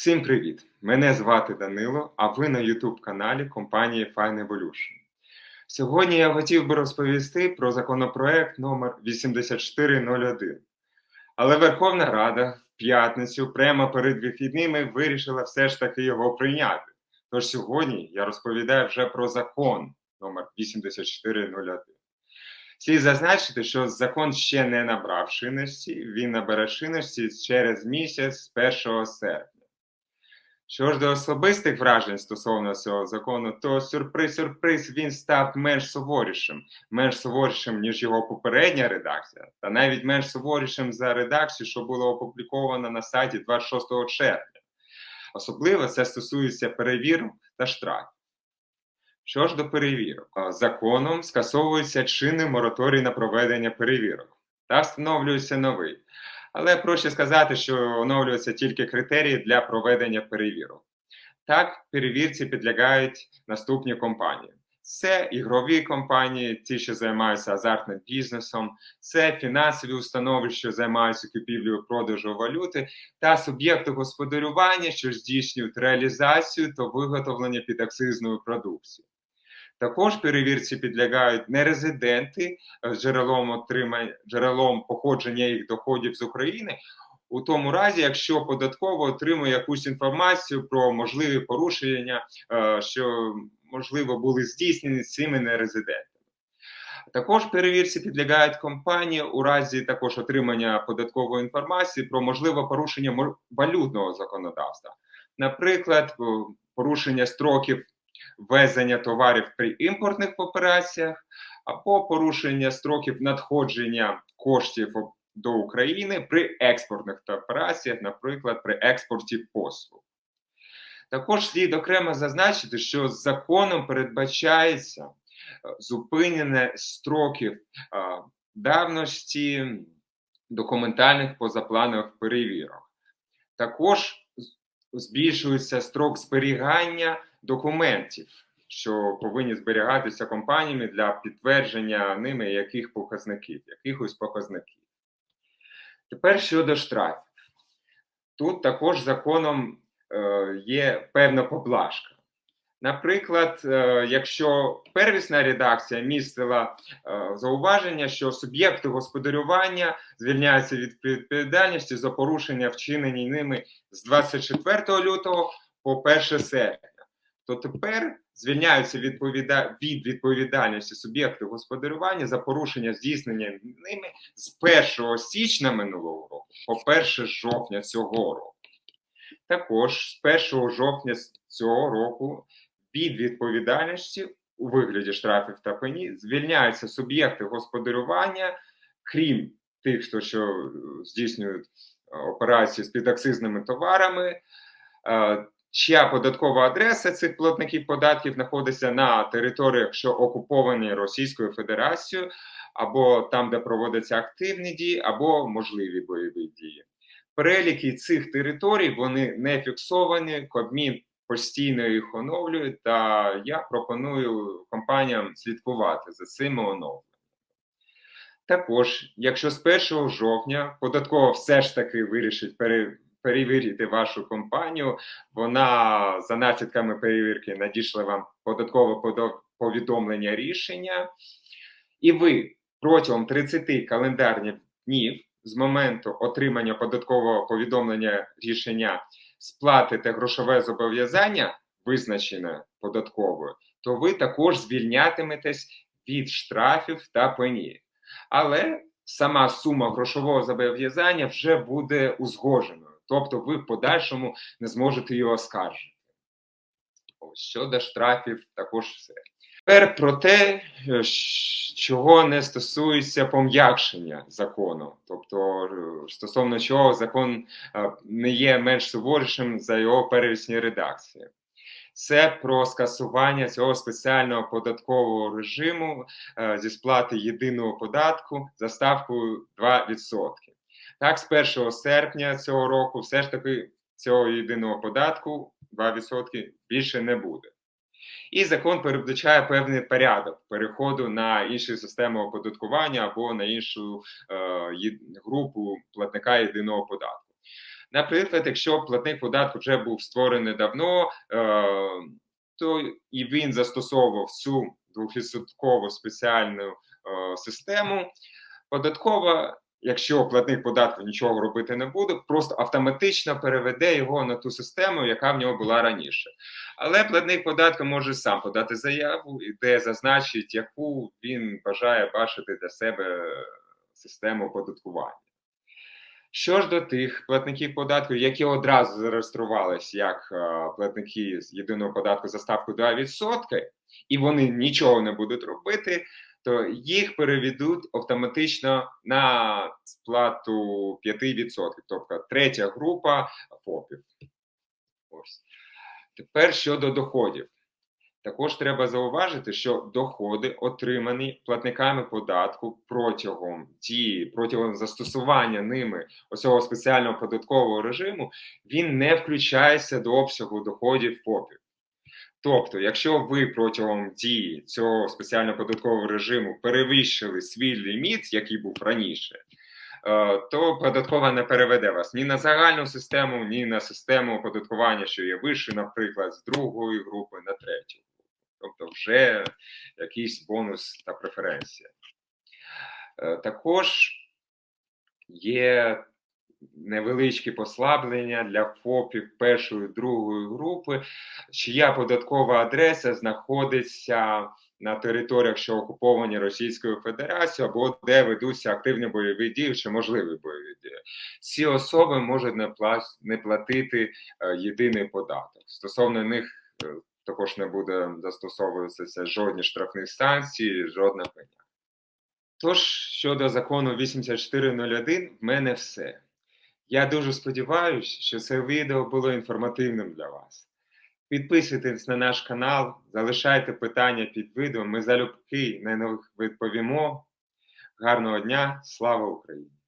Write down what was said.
Всім привіт! Мене звати Данило, а ви на YouTube каналі компанії Fine Evolution. Сьогодні я хотів би розповісти про законопроект номер 8401. Але Верховна Рада в п'ятницю, прямо перед вихідними, вирішила все ж таки його прийняти. Тож сьогодні я розповідаю вже про закон номер 8401. Слід зазначити, що закон ще не набрав чинності, він набере чинності через місяць з 1 серпня. Що ж до особистих вражень стосовно цього закону, то сюрприз-сюрприз він став менш суворішим, менш суворішим, ніж його попередня редакція, та навіть менш суворішим за редакцію, що було опубліковано на сайті 26 червня. Особливо це стосується перевірок та штрафів. Що ж до перевірок, законом скасовується чинний мораторій на проведення перевірок та встановлюється новий. Але проще сказати, що оновлюються тільки критерії для проведення перевірок. Так, перевірці підлягають наступні компанії: це ігрові компанії, ті, що займаються азартним бізнесом, це фінансові установи, що займаються купівлею продажу валюти, та суб'єкти господарювання, що здійснюють реалізацію та виготовлення підакцизної продукції. Також перевірці підлягають нерезиденти з джерелом отримання джерелом походження їх доходів з України. У тому разі, якщо податково отримує якусь інформацію про можливі порушення, е, що можливо були здійснені цими нерезидентами. Також перевірці підлягають компанії у разі також отримання податкової інформації про можливе порушення валютного законодавства, наприклад, порушення строків ввезення товарів при імпортних операціях або порушення строків надходження коштів до України при експортних операціях, наприклад, при експорті послуг. Також слід окремо зазначити, що законом передбачається е, зупинення строків е, давності документальних позапланових перевірок. Також збільшується строк зберігання документів, що повинні зберігатися компаніями для підтвердження ними яких показників, якихось показників. Тепер щодо штрафів. Тут також законом е, є певна поблажка. Наприклад, е, якщо первісна редакція містила е, зауваження, що суб'єкти господарювання звільняються від відповідальності за порушення вчинені ними з 24 лютого по 1 серпня, то тепер звільняються відповіда... від відповідальності суб'єкти господарювання за порушення здійснення ними з 1 січня минулого року по 1 жовтня цього року. Також з 1 жовтня цього року від відповідальності у вигляді штрафів та пені звільняються суб'єкти господарювання, крім тих, хто що здійснюють е, операції з підакцизними товарами. Чия податкова адреса цих платників податків знаходиться на територіях, що окуповані Російською Федерацією, або там, де проводяться активні дії, або можливі бойові дії. Переліки цих територій вони не фіксовані, Кабмін постійно їх оновлює, та я пропоную компаніям слідкувати за цими оновленнями. Також, якщо з 1 жовтня податкова все ж таки вирішить перевірити вашу компанію, вона за наслідками перевірки надійшла вам податкове повідомлення рішення, і ви протягом 30 календарних днів з моменту отримання податкового повідомлення рішення сплатите грошове зобов'язання, визначене податковою, то ви також звільнятиметесь від штрафів та пені. Але сама сума грошового зобов'язання вже буде узгодженою, тобто ви в подальшому не зможете його оскаржити. Щодо штрафів, також все. Тепер про те, е, чого не стосується пом'якшення закону, тобто е, стосовно чого закон е, не є менш суворішим за його первісні редакції. Це про скасування цього спеціального податкового режиму зі сплати єдиного податку за ставкою 2%. Так, з 1 серпня цього року все ж таки цього єдиного податку 2% більше не буде. І закон передбачає певний порядок переходу на іншу систему оподаткування або на іншу е, групу платника єдиного податку. Наприклад, якщо платник податку вже був створений давно, е, то і він застосовував цю двохвідсоткову спеціальну е, систему, податкова, якщо платник податку нічого робити не буде, просто автоматично переведе його на ту систему, яка в нього була раніше. Але платник податку може сам подати заяву, де зазначить, яку він бажає бачити для себе систему оподаткування. Що ж до тих платників податку, які одразу зареєструвалися як е, платники з єдиного податку за ставку 2%, і вони нічого не будуть робити, то їх переведуть автоматично на сплату 5%, тобто третя група ФОПів. Ось. Тепер щодо доходів. Також треба зауважити, що доходи, отримані платниками податку протягом дії, протягом застосування ними оцього спеціального податкового режиму, він не включається до обсягу доходів ФОПів. Тобто, якщо ви протягом дії цього спеціального податкового режиму перевищили свій ліміт, який був раніше, е, то податкова не переведе вас ні на загальну систему, ні на систему оподаткування, що є вище, наприклад, з другої групи на третю. Тобто, вже якийсь бонус та преференція. Е, Також є невеличкі послаблення для ФОПів першої другої групи, чия податкова адреса знаходиться на територіях, що окуповані Російською Федерацією, або де ведуться активні бойові дії чи можливі бойові дії. Ці особи можуть не, пла- не платити е, єдиний податок. Стосовно них е, також не буде застосовуватися жодні штрафні санкції, жодна пеня. Тож, щодо закону 8401, в мене все. Я дуже сподіваюся, що це відео було інформативним для вас. Підписуйтесь на наш канал, залишайте питання під відео. Ми залюбки на них відповімо. Гарного дня, слава Україні!